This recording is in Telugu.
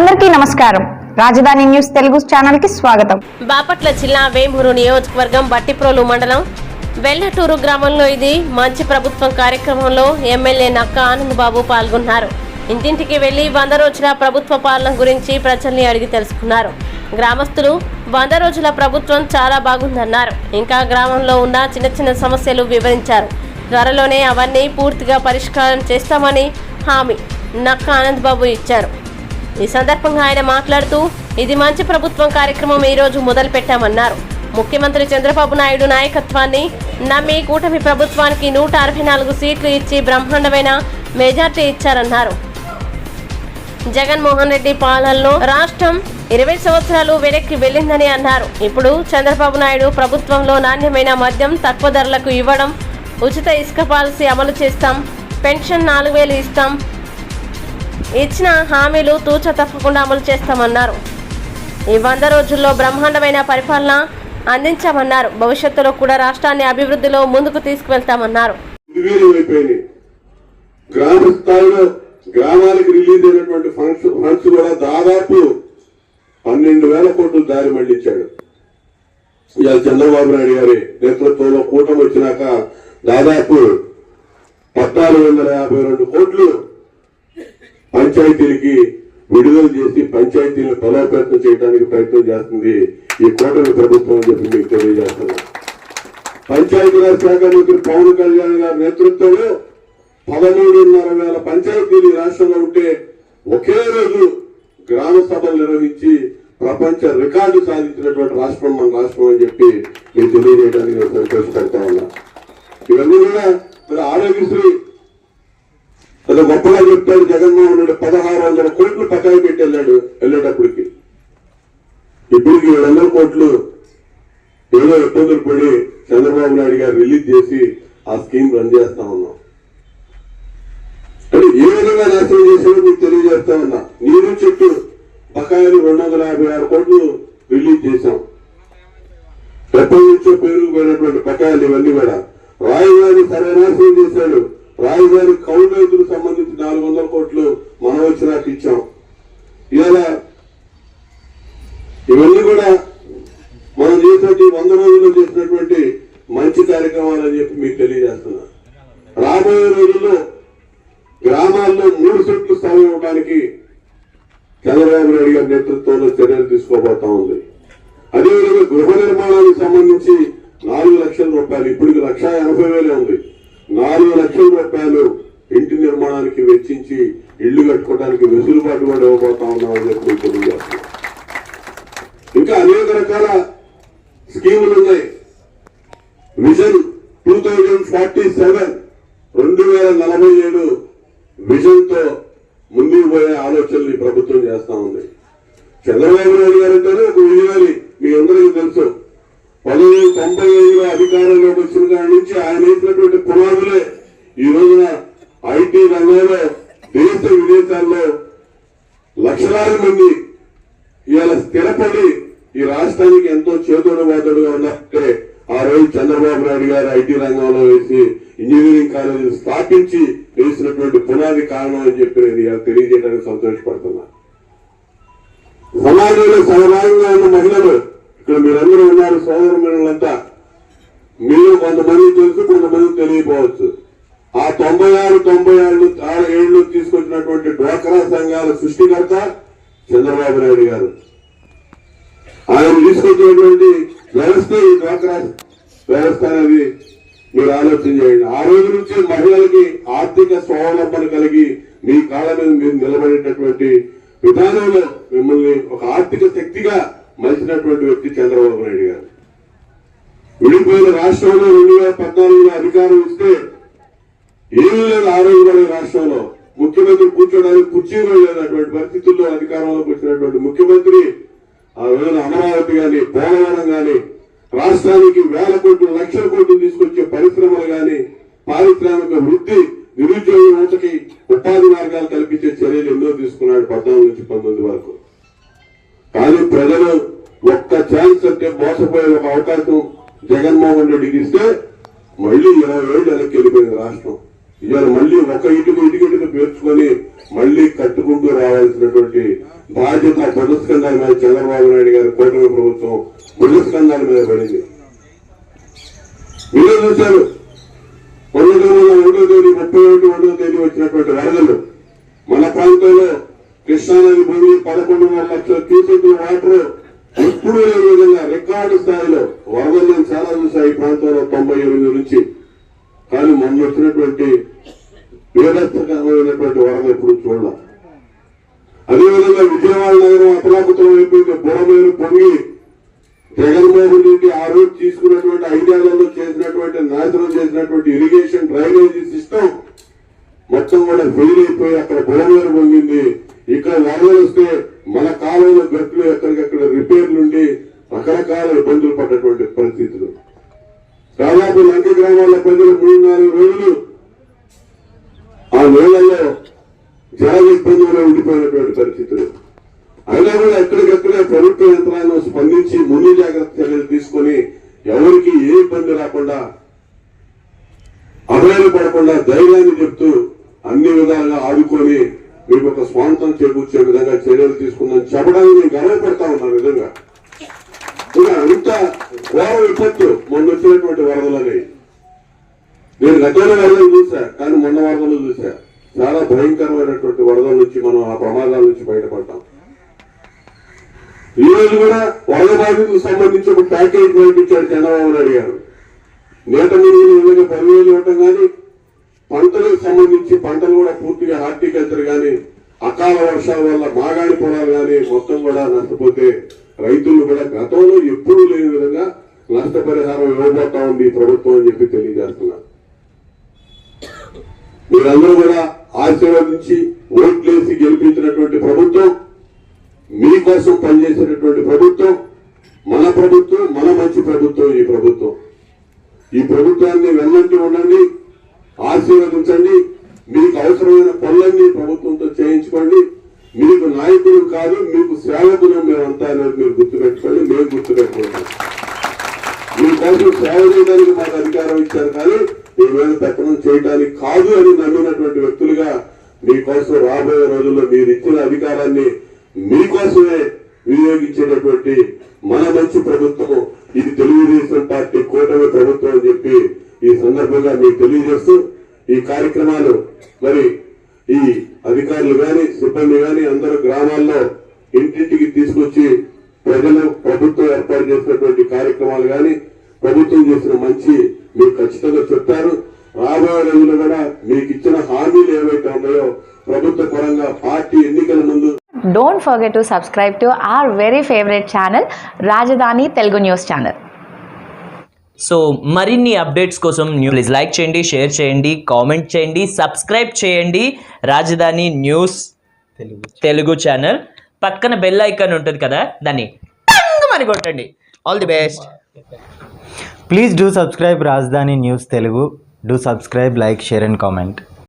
అందరికీ నమస్కారం. రాజధాని న్యూస్ తెలుగు ఛానల్కి స్వాగతం. బాపట్ల జిల్లా వేమూరు నియోజకవర్గం బట్టిప్రోలు మండలం వెల్లటూరు గ్రామంలో ఇది మంచి ప్రభుత్వం కార్యక్రమంలో ఎమ్మెల్యే నక్క ఆనందబాబు పాల్గొన్నారు. ఇంటింటికి వెళ్ళి వంద రోజుల ప్రభుత్వ పాలన గురించి ప్రజల్ని అడిగి తెలుసుకున్నారు. గ్రామస్తులు వంద రోజుల ప్రభుత్వం చాలా బాగుందన్నారు. ఇంకా గ్రామంలో ఉన్న చిన్న చిన్న సమస్యలు వివరించారు. త్వరలోనే అవన్నీ పూర్తిగా పరిష్కారం చేస్తామని హామీ నక్క ఆనందబాబు ఇచ్చారు. ఈ సందర్భంగా ఆయన మాట్లాడుతూ ఇది మంచి ప్రభుత్వం కార్యక్రమం ఈ రోజు మొదలు పెట్టామన్నారు ముఖ్యమంత్రి చంద్రబాబు నాయుడు నాయకత్వాన్ని నమ్మి కూటమి ప్రభుత్వానికి నూట అరవై నాలుగు సీట్లు ఇచ్చి బ్రహ్మాండమైన మెజార్టీ ఇచ్చారన్నారు. జగన్మోహన్ రెడ్డి పాలనలో రాష్ట్రం ఇరవై సంవత్సరాలు వెనక్కి వెళ్ళిందని అన్నారు. ఇప్పుడు చంద్రబాబు నాయుడు ప్రభుత్వంలో నాణ్యమైన మద్యం తక్కువ ధరలకు ఇవ్వడం ఉచిత ఇసుక పాలసీ అమలు చేస్తాం పెన్షన్ నాలుగు వేలు ఇస్తాం ఇచ్చిన హామీలు తూచ తప్పకుండా అమలు చేస్తామన్నారు. ఈ వంద రోజుల్లో బ్రహ్మాండమైన పరిపాలన అందించామన్నారు. భవిష్యత్తులో కూడా రాష్ట్రాన్ని అభివృద్ధిలో ముందుకు తీసుకువెళ్తామన్నారు. గ్రామ స్థాయిలో గ్రామాలకు రిలీజ్ అయినటువంటి ఫండ్స్ ఫండ్స్ కూడా దాదాపు పన్నెండు వేల కోట్లు దారి మళ్ళించాడు. ఇవాళ చంద్రబాబు నాయుడు గారి నేతృత్వంలో కూటమి వచ్చినాక దాదాపు పద్నాలుగు వందల యాభై రెండు కోట్లు పంచాయతీలకి విడుదల చేసి పంచాయతీలను బలోపేతం చేయడానికి ప్రయత్నం చేస్తుంది ఈ కూటమి ప్రభుత్వం అని చెప్పి మీకు తెలియజేస్తున్నాను పంచాయతీరాజ్ శాఖ మంత్రి పవన్ కళ్యాణ్ గారి నేతృత్వంలో పదమూడున్నర వేల పంచాయతీలు రాష్ట్రంలో ఉంటే ఒకే రోజు గ్రామ సభలు నిర్వహించి ప్రపంచ రికార్డు సాధించినటువంటి రాష్ట్రం మన రాష్ట్రం అని చెప్పి మీరు తెలియజేయడానికి నేను సంతోషపడతా ఉన్నా. ఇవన్నీ కూడా మరి ఆరోగ్యశ్రీ ఏదో గొప్పగా చెప్తాడు జగన్మోహన్ రెడ్డి పదహారు వందల కోట్లు పకాయి పెట్టి వెళ్ళాడు వెళ్ళేటప్పటికి. ఇప్పటికి ఏడు వందల కోట్లు ఏదో ఇబ్బందులు పడి చంద్రబాబు నాయుడు గారు రిలీజ్ చేసి ఆ స్కీమ్ రన్ చేస్తా ఉన్నాం. అంటే ఏ విధంగా నాశనం చేశాడో మీకు తెలియజేస్తా ఉన్నా. నీరు చుట్టూ బకాయిలు రెండు వందల యాభై ఆరు కోట్లు రిలీజ్ చేశాం. ఎప్పటి నుంచో పెరిగిపోయినటువంటి బకాయిలు ఇవన్నీ కూడా రాయగారిని సరే నాశనం చేశాడు. రాజధాని కౌలు రైతులకు సంబంధించి నాలుగు వందల కోట్లు మనం వచ్చినాక ఇచ్చాం. ఇలా ఇవన్నీ కూడా మనం చేసినటువంటి వంద రోజుల్లో చేసినటువంటి మంచి కార్యక్రమాలు అని చెప్పి మీకు తెలియజేస్తున్నా. రాబోయే రోజుల్లో గ్రామాల్లో మూడు సెట్లు స్థలం ఇవ్వడానికి చంద్రబాబు నాయుడు గారి నేతృత్వంలో చర్యలు తీసుకోబోతా ఉంది. అదేవిధంగా గృహ నిర్మాణానికి సంబంధించి నాలుగు లక్షల రూపాయలు ఇప్పటికి లక్ష ఎనభై వేలే ఉంది. లక్షల రూపాయలు ఇంటి నిర్మాణానికి వెచ్చించి ఇళ్ళు కట్టుకోవడానికి వెసులుబాటు కూడా ఇవ్వబోతా ఉన్నామని చెప్పి తెలియజేస్తున్నాం ఇంకా అనేక రకాల స్కీములు ఉన్నాయి. Vision two thousand forty seven రెండు వేల నలభై ఏడు విజన్తో ముందుకు పోయే ఆలోచనలు ప్రభుత్వం చేస్తా ఉంది. చంద్రబాబు నాయుడు గారు అంటారు ఒక విజయాలి. మీ అందరికీ తెలుసు. పంతొమ్మిది తొంభై ఐదులో అధికారంలోకి వచ్చిన దాని నుంచి ఆయన వేసినటువంటి పునాదులే ఈ రోజున ఐటీ రంగంలో దేశ విదేశాల్లో లక్షలాది మంది ఇవాళ స్థిరపడి ఈ రాష్ట్రానికి ఎంతో చేదోడు వాదోడుగా ఉన్నట్టే ఆ రోజు చంద్రబాబు నాయుడు గారు ఐటీ రంగంలో వేసి ఇంజనీరింగ్ కాలేజీలు స్థాపించి వేసినటువంటి పునాది కారణం అని చెప్పి నేను తెలియజేయడానికి సంతోషపడుతున్నా. సమాజంలో సహభాగంగా ఉన్న మహిళలు ఇక్కడ మీరందరూ ఉన్నారు సోదర మహిళలంతా మీరు కొంతమంది తెలుసు కొంతమంది తెలియపోవచ్చు ఆ తొంభై ఆరు తొంభై ఆరు ఆరు ఏళ్ళు తీసుకొచ్చినటువంటి డ్వాక్రా సంఘాల సృష్టికర్త చంద్రబాబు నాయుడు గారు. ఆయన తీసుకొచ్చినటువంటి వ్యవస్థ ఈ డ్వాక్రా వ్యవస్థ అనేది మీరు ఆలోచన చేయండి. ఆ రోజు నుంచి మహిళలకి ఆర్థిక స్వావలంబన కలిగి మీ కాళ్ళ మీద మీరు నిలబడేటటువంటి విధానంలో మిమ్మల్ని ఒక ఆర్థిక శక్తిగా మలిచినటువంటి వ్యక్తి చంద్రబాబు నాయుడు గారు. విడిపోయిన రాష్ట్రంలో రెండు వేల పద్నాలుగులో అధికారం ఇస్తే ఏమీ లేదు ఆ రోజు రాష్ట్రంలో. ముఖ్యమంత్రి కూర్చోడానికి కుర్చీలో లేనటువంటి పరిస్థితుల్లో అధికారంలోకి వచ్చినటువంటి ముఖ్యమంత్రి ఆ రోజున అమరావతి గాని పోలవరం గాని రాష్ట్రానికి వేల కోట్లు లక్షల కోట్లు తీసుకొచ్చే పరిశ్రమలు గాని పారిశ్రామిక వృద్ధి నిరుద్యోగ యువతకి ఉపాధి మార్గాలు కల్పించే చర్యలు ఎన్నో తీసుకున్నాడు పద్నాలుగు నుంచి పంతొమ్మిది వరకు. కానీ ప్రజలు ఒక్క ఛాన్స్ అంటే మోసపోయే ఒక అవకాశం జగన్మోహన్ రెడ్డికి ఇస్తే మళ్ళీ ఇరవై ఏళ్ళు వెనక్కి వెళ్ళిపోయింది రాష్ట్రం. ఇవాళ మళ్ళీ ఒక ఇటుక ఇటుక ఇటుక పేర్చుకొని మళ్ళీ కట్టుకుంటూ రావాల్సినటువంటి బాధ్యత ప్రదర్శకంగా చంద్రబాబు నాయుడు గారి కూటమి ప్రభుత్వం బుధస్కంధాల మీద పడింది. మీరు చూశారు. ఒకటో ఒకటో తేదీ ముప్పై ఒకటి ఒకటో తేదీ వచ్చినటువంటి వరదలు మన ప్రాంతంలో కృష్ణానది భూమి పదకొండున్నర లక్షల క్యూసెక్ వాటర్ ఎప్పుడూ లేని విధంగా రికార్డు స్థాయిలో వరదలు నేను చాలా చూసా ఈ ప్రాంతంలో తొంభై ఎనిమిది నుంచి. కానీ మొన్న వచ్చినటువంటి వేదస్థకరమైనటువంటి వరద ఎప్పుడు చూడాలి. అదేవిధంగా విజయవాడ నగరం అతలాకుతలం అయిపోయింది. బుడమేరు పొంగి జగన్మోహన్ రెడ్డి ఆ రోజు తీసుకున్నటువంటి ఐడియాలలో చేసినటువంటి నాశనం చేసినటువంటి ఇరిగేషన్ డ్రైనేజీ సిస్టమ్ మొత్తం కూడా ఫెయిల్ అయిపోయి అక్కడ బుడమేరు పొంగింది ఇక్కడ వరదలు వస్తే మన కాలంలో గట్లు ఎక్కడికక్కడ రిపేర్లుండి రకరకాల ఇబ్బందులు పడ్డటువంటి పరిస్థితులు. దాదాపు లంక గ్రామాల ప్రజలు మూడు నాలుగు రోజులు ఆ నీళ్ళలో జల ఇబ్బందులు ఉండిపోయినటువంటి పరిస్థితులు. అయినా కూడా ఎక్కడికక్కడే ప్రభుత్వ యంత్రాంగం స్పందించి ముందు జాగ్రత్త చర్యలు తీసుకొని ఎవరికి ఏ ఇబ్బంది రాకుండా అభయాలు పడకుండా ధైర్యాన్ని చెప్తూ అన్ని విధాలుగా ఆడుకొని మీకు ఒక స్వాంతం చేకూర్చే విధంగా చర్యలు తీసుకుందని చెప్పడానికి నేను గర్వపడతా ఉన్నాను విధంగా ఇంకా అంత ఘోర విపత్తు మొన్న వచ్చినటువంటి వరదలని. నేను గతంలో వరదలు చూసా కానీ మొన్న వరదలు చూసా చాలా భయంకరమైనటువంటి వరదల నుంచి మనం ఆ ప్రమాదాల నుంచి బయటపడ్డాం. ఈ రోజు కూడా వరద బాధితులకు సంబంధించి ఒక ప్యాకేజ్ ప్రకటించాడు చంద్రబాబు నాయుడు గారు. నేత మీద విధంగా పదివేలు ఇవ్వటం కానీ పంటలకు సంబంధించి పంటలు కూడా పూర్తిగా హార్టికల్చర్ కానీ అకాల వర్షాల వల్ల మాగాడి పొలాలు కానీ మొత్తం కూడా నష్టపోతే రైతులు కూడా గతంలో ఎప్పుడూ లేని విధంగా నష్టపరిహారం ఇవ్వబోతా ఉంది ఈ ప్రభుత్వం అని చెప్పి తెలియజేస్తున్నా మీరందరూ కూడా ఆశీర్వదించి ఓట్లేసి గెలిపించినటువంటి ప్రభుత్వం మీకోసం పనిచేసేటటువంటి ప్రభుత్వం మన ప్రభుత్వం మన మంచి ప్రభుత్వం ఈ ప్రభుత్వం. ఈ ప్రభుత్వాన్ని వెళ్ళండి ఉండండి ఆశీర్వదించండి మీకు అవసరమైన పనులన్నీ ప్రభుత్వంతో చేయించుకోండి. మీకు నాయకులు కాదు మీకు సేవకులు మేమంతా అనేది మీరు గుర్తుపెట్టుకోండి మేము గుర్తుపెట్టుకుంటాం. మీకోసం సేవ చేయడానికి మాకు అధికారం ఇచ్చారు కానీ మీ మీద పెత్తనం చేయడానికి కాదు అని నమ్మినటువంటి వ్యక్తులుగా మీకోసం రాబోయే రోజుల్లో మీరు ఇచ్చిన అధికారాన్ని మీకోసమే వినియోగించేటటువంటి మన మంచి ప్రభుత్వం ఇది తెలుగుదేశం పార్టీ కూటమి ప్రభుత్వం అని చెప్పి ఈ సందర్భంగా మీకు తెలియజేస్తూ ఈ కార్యక్రమాలు మరి ఈ అధికారులు కానీ సిబ్బంది కానీ అందరూ గ్రామాల్లో ఇంటింటికి తీసుకొచ్చి ప్రజలు ప్రభుత్వం ఏర్పాటు చేసినటువంటి కార్యక్రమాలు కానీ ప్రభుత్వం చేసిన మంచి మీరు ఖచ్చితంగా చెప్తారు. రాబోయే don't forget to subscribe to our very favourite channel Rajadhani Telugu news channel so మరిన్ని అప్డేట్స్ కోసం న్యూ ప్లీజ్ లైక్ చేయండి షేర్ చేయండి కామెంట్ చేయండి సబ్స్క్రైబ్ చేయండి రాజధాని న్యూస్ తెలుగు ఛానల్ పక్కన బెల్ ఐకాన్ ఉంటుంది కదా దాన్ని మరి కొట్టండి. All the best please do subscribe Rajadhani news Telugu do subscribe like share and comment